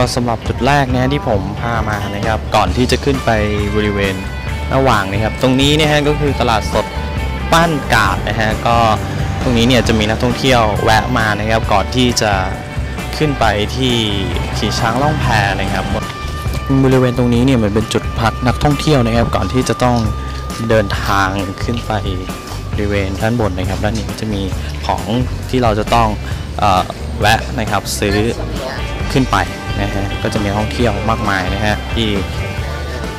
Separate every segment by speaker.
Speaker 1: ก็สำหรับจุดแรกนี่ยที่ผมพามานะครับ ก่อนที่จะขึ้นไปบริเวณระหว่างนะครับ ตรงนี้นี่ยฮะก็คือตลาดสดบ้านกาดนะฮะก็ตรงนี้เนี่ยจะมีนักท่องเที่ยวแวะมานะครับ ก่อนที่จะขึ้นไปที่ขี่ช้างล่องแพนะครับบริเวณตรงนี้เนี่ยเหมือนเป็นจุดพักนักท่องเที่ยวนะครับ ก่อนที่จะต้องเดินทางขึ้นไปบริเวณด้านบนนะครับ ด้านนี้จะมีของที่เราจะต้องอแวะนะครับซื้อขึ้นไป นะฮะก็จะมีท่องเที่ยวมากมายนะฮะที่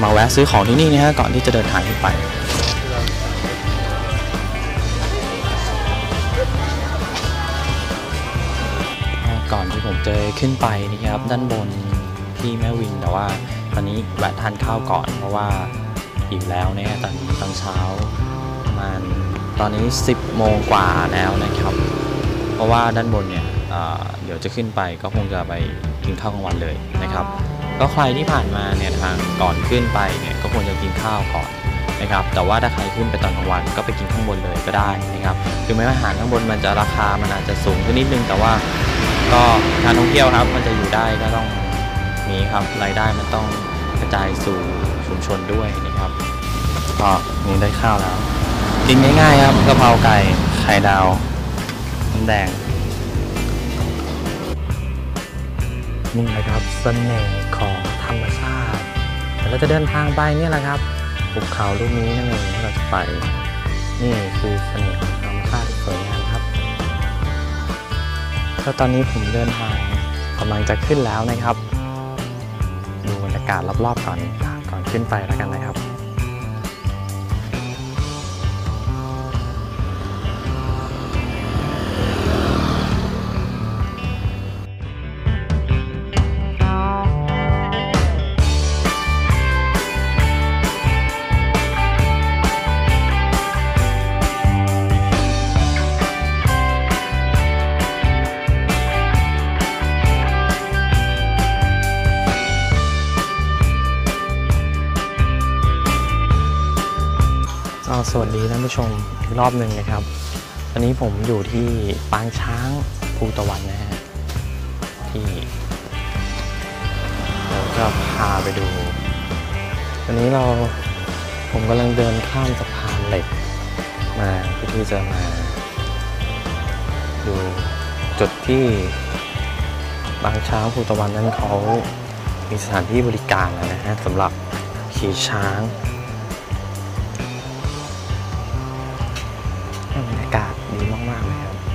Speaker 1: มาแวะซื้อของที่นี่นะฮะก่อนที่จะเดินทางขึ้นไปก่อนที่ผมจะขึ้นไปนะครับด้านบนที่แม่วินแต่ว่าตอนนี้แวะทานข้าวก่อนเพราะว่าหิวแล้วเนี่ยตอนนี้ตอนเช้าประมาณตอนนี้ 10 โมงกว่าแล้วนะครับ เพราะว่าด้านบนเนี่ย เดี๋ยวจะขึ้นไปก็คงจะไปกินข้าวกลางวันเลยนะครับ ก็ใครที่ผ่านมาเนี่ยทางก่อนขึ้นไปเนี่ยก็ควรจะกินข้าวก่อนนะครับแต่ว่าถ้าใครขึ้นไปตอนกลางวันก็ไปกินข้างบนเลยก็ได้นะครับคือแม้ว่าอาหารข้างบนมันจะราคามันอาจจะสูงขึ้นนิดนึงแต่ว่าก็การท่องเที่ยวครับมันจะอยู่ได้ก็ต้องมีครับรายได้มันต้องกระจายสู่ชุมชนด้วยนะครับก็นี่ได้ข้าวแล้ว กินง่ายๆครับกะเพราไก่ไข่ดาวน้ำแดง นี่แหละครับเสน่ห์ของธรรมชาติแต่เราจะเดินทางไปเนี่ยแหละครับภูเขาลูกนี้นั่นเองที่เราจะไป นี่คือเสน่ห์ของธรรมชาติที่สวยงามครับแล้วตอนนี้ผมเดินทางกำลังจะขึ้นแล้วนะครับ ดูบรรยากาศรอบๆก่อนก่อนขึ้นไปแล้วกันนะครับ สวัสดีท่านผู้ชมอีกรอบหนึ่งนะครับตอนนี้ผมอยู่ที่ปางช้างภูตะวันนะฮะที่เดี๋ยวจะพาไปดูวันนี้เราผมกำลังเดินข้ามสะพานเหล็ก มาเพื่อที่จะมาดูจุดที่บางช้างภูตะวันนั้นเขามีสถานที่บริการแล้วนะฮะสำหรับขี่ช้าง มากๆเลยครับ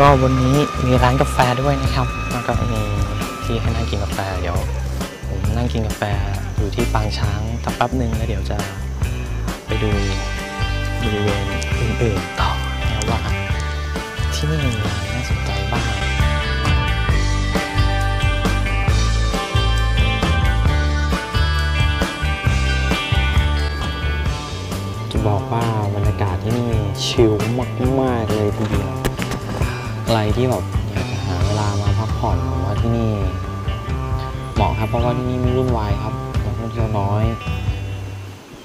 Speaker 1: ก็วันนี้มีร้านกาแฟด้วยนะครับ แล้วก็มีที่ให้นั่งกินกาแฟ เดี๋ยวผมนั่งกินกาแฟอยู่ที่ปางช้างสักแป๊บหนึ่งแล้วเดี๋ยวจะไปดูบริเวณอื่นๆต่อนะว่าที่นี่มีอะไรน่าสนใจ ใครที่แบบอยากจะหาเวลามาพักผ่อนผมว่าที่นี่เหมาะครับ เพราะว่าที่นี่ไม่วุ่นวายครับนักท่องเที่ยวน้อย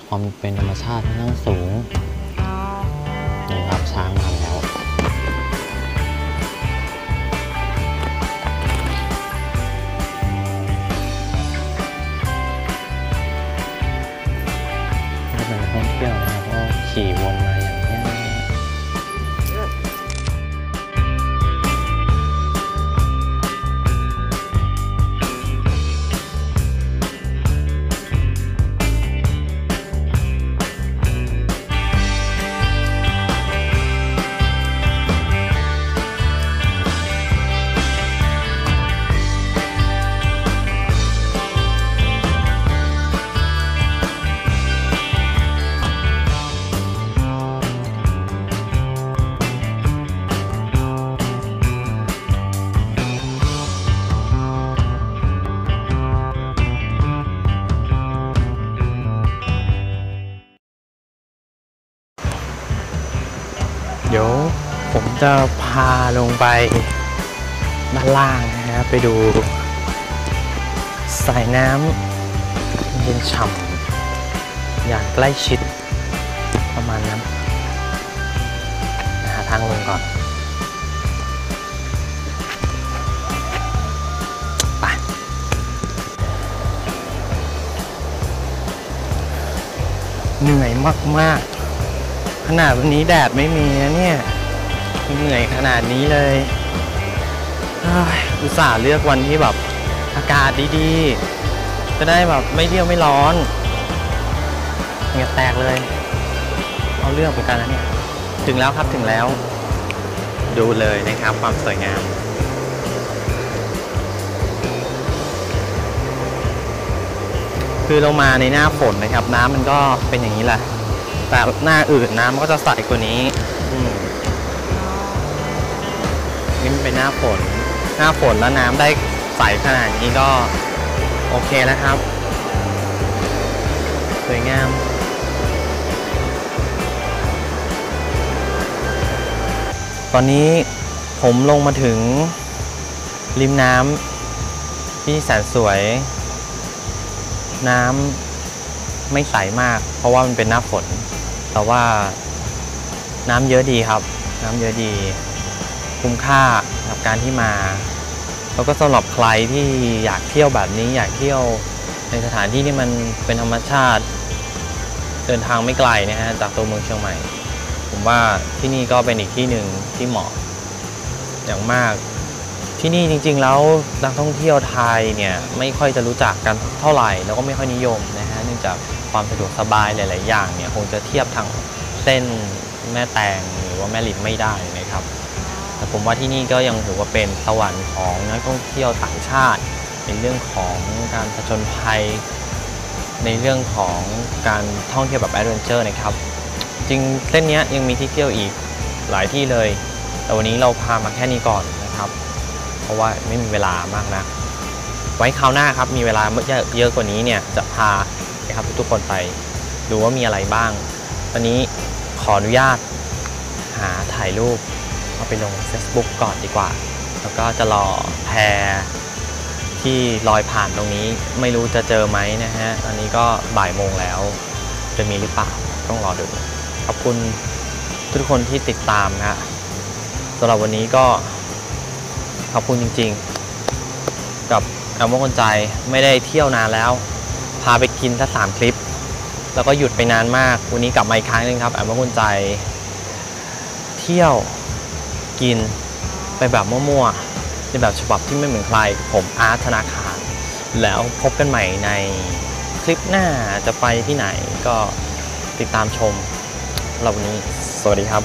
Speaker 1: ความเป็นธรรมชาติค่นข้างสูงนี่ครับช้างมาแล้วนี่เป็นนักท่องเที่ยวนะครับก็ขี่วนมา ผมจะพาลงไปด้านล่างนะครับ ไปดูสายน้ำเย็นฉ่ำอย่างใกล้ชิดประมาณนั้นหาทางลงก่อนไปเหนื่อยมาก ๆ ขนาดวันนี้แดดไม่มีนะเนี่ย เหนื่อยขนาดนี้เลยอุตส่าห์เลือกวันที่แบบอากาศดีๆ จะได้แบบไม่เที่ยวไม่ร้อนเหงื่อแตกเลย เอาเรื่องเหมือนกันนะเนี่ย ถึงแล้วครับถึงแล้ว ดูเลยนะครับความสวยงามคือเรามาในหน้าฝนนะครับ น้ำมันก็เป็นอย่างนี้แหละ แต่หน้าอื่นน้ำมันก็จะใสกว่านี้ อืม นี่มันเป็นหน้าฝน หน้าฝนแล้วน้ำได้ใสขนาดนี้ก็ โอเคแล้วครับ สวยงาม ตอนนี้ผมลงมาถึง ริมน้ำที่แสนสวย น้ำไม่ใสมาก เพราะว่ามันเป็นหน้าฝน แต่ว่าน้ำเยอะดีครับ น้ำเยอะดี คุ้มค่ากับการที่มา แล้วก็สำหรับใครที่อยากเที่ยวแบบนี้ อยากเที่ยวในสถานที่ที่มันเป็นธรรมชาติ เดินทางไม่ไกลนะฮะจากตัวเมืองเชียงใหม่ ผมว่าที่นี่ก็เป็นอีกที่หนึ่งที่เหมาะ อย่างมากที่นี่จริงๆแล้วนักท่องเที่ยวไทยเนี่ยไม่ค่อยจะรู้จักกันเท่าไหร่ แล้วก็ไม่ค่อยนิยมนะฮะเนื่องจากความสะดวกสบายหลาย ๆ อย่างเนี่ยคงจะเทียบทางเส้นแม่แตงหรือว่าแม่ริมไม่ได้นะครับ ผมว่าที่นี่ก็ยังถือว่าเป็นสวรรค์ของนักท่องเที่ยวต่างชาติ ในเรื่องของการผจญภัย ในเรื่องของการท่องเที่ยวแบบแอดเวนเจอร์นะครับ จริงเส้นนี้ยังมีที่เที่ยวอีกหลายที่เลย แต่วันนี้เราพามาแค่นี้ก่อนนะครับ เพราะว่าไม่มีเวลามากนะไว้คราวหน้าครับมีเวลาเยอะเยอะกว่านี้เนี่ยจะพานะครับทุกคนไปดูว่ามีอะไรบ้าง ตอนนี้ขออนุญาตหาถ่ายรูป เอาไปลง Facebook ก่อนดีกว่า แล้วก็จะรอแพรที่ลอยผ่านตรงนี้ไม่รู้จะเจอไหมนะฮะ ตอนนี้ก็บ่ายโมงแล้ว จะมีหรือเปล่าต้องรอดู ขอบคุณทุกคนที่ติดตามนะฮะสำหรับวันนี้ก็ขอบคุณจริงๆ กับแอมว่าคนใจไม่ได้เที่ยวนานแล้ว พาไปกินทั้งสามคลิป แล้วก็หยุดไปนานมาก วันนี้กลับมาอีกครั้งหนึงครับแอมว่าคนใจ เที่ยว กิน ไปแบบมั่วๆในแบบฉบับที่ไม่เหมือนใคร ผมอาร์ตธนาคาร แล้วพบกันใหม่ในคลิปหน้าจะไปที่ไหนก็ติดตามชมเราวันนี้ สวัสดีครับ